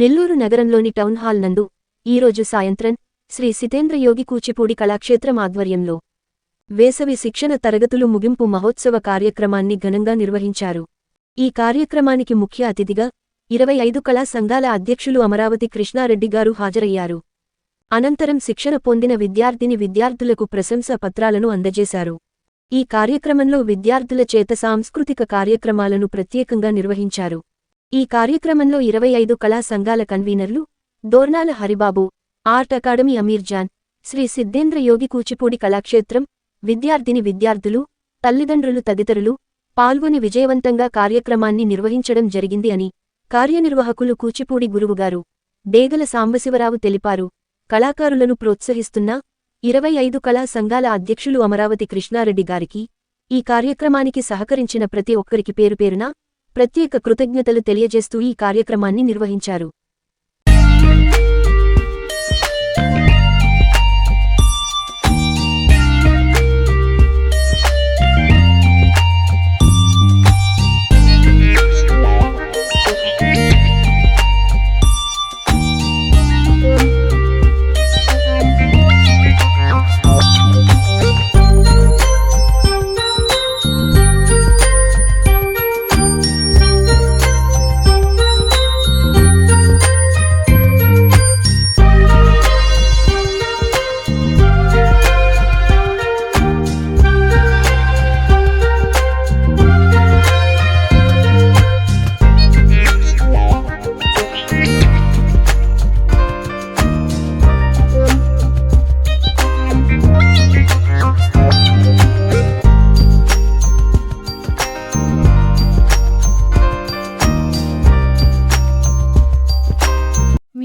నెల్లూరు నగరంలోని town hall నందు ఈరోజు సాయంత్రం శ్రీ సితేంద్ర యోగి కూచిపూడి కళాక్షేత్రం ఆధ్వర్యంలో వేసవి శిక్షణ తరగతులు ముగింపు మహోత్సవ కార్యక్రమాన్ని ఘనంగా నిర్వహించారు. ఈ కార్యక్రమానికి ముఖ్య అతిథిగా ఇరవై ఐదు కళా సంఘాల అధ్యక్షులు అమరావతి కృష్ణారెడ్డి గారు హాజరయ్యారు. అనంతరం శిక్షణ పొందిన విద్యార్థిని విద్యార్థులకు ప్రశంసా పత్రాలను అందజేశారు. ఈ కార్యక్రమంలో విద్యార్థుల చేత సాంస్కృతిక కార్యక్రమాలను ప్రత్యేకంగా నిర్వహించారు. ఈ కార్యక్రమంలో ఇరవై ఐదు కళా సంఘాల కన్వీనర్లు దోర్నాల హరిబాబు ఆర్ట్ అకాడమీ అమీర్జాన్ శ్రీ సిద్ధేంద్ర యోగి కూచిపూడి కళాక్షేత్రం విద్యార్థిని విద్యార్థులు తల్లిదండ్రులు తదితరులు పాల్గొని విజయవంతంగా కార్యక్రమాన్ని నిర్వహించడం జరిగింది అని కార్యనిర్వాహకులు కూచిపూడి గురువుగారు డేగల సాంబశివరావు తెలిపారు. కళాకారులను ప్రోత్సహిస్తున్న ఇరవై ఐదు కళా సంఘాల అధ్యక్షులు అమరావతి కృష్ణారెడ్డి గారికి ఈ కార్యక్రమానికి సహకరించిన ప్రతి ఒక్కరికి పేరు పేరునా ప్రత్యేక కృతజ్ఞతలు తెలియజేస్తూ ఈ కార్యక్రమాన్ని నిర్వహించారు.